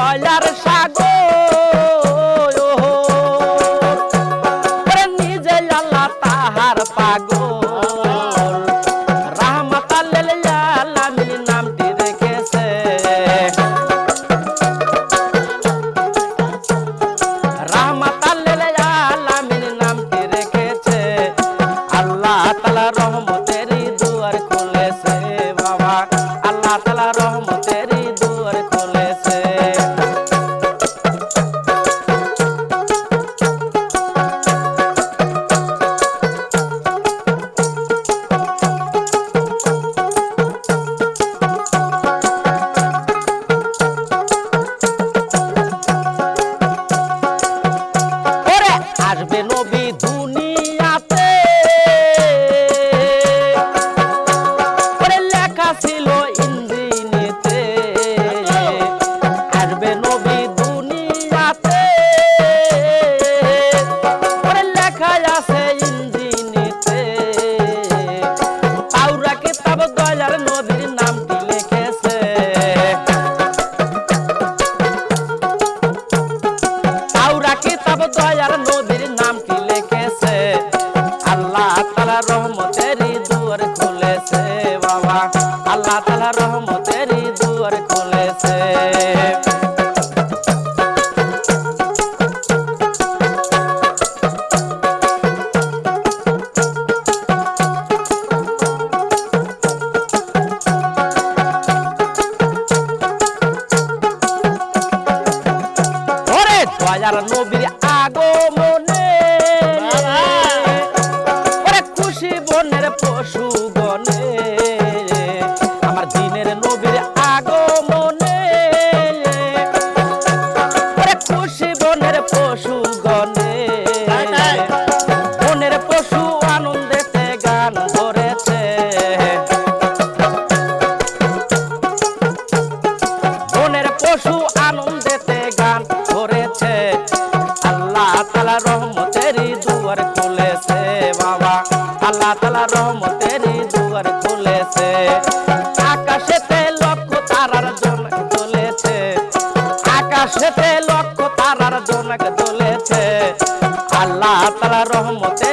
গলার সা loy in বলেছে দয়ার আগমনে। খুশি বনের পশু বনে। আল্লাহ তালা রহমতের দুয়ার খুলেছে। আকাশেতে লক্ষ তারার জনক চলেছে আকাশেতে লক্ষ তারার জনক চলেছে আল্লাহ তালা রহমতে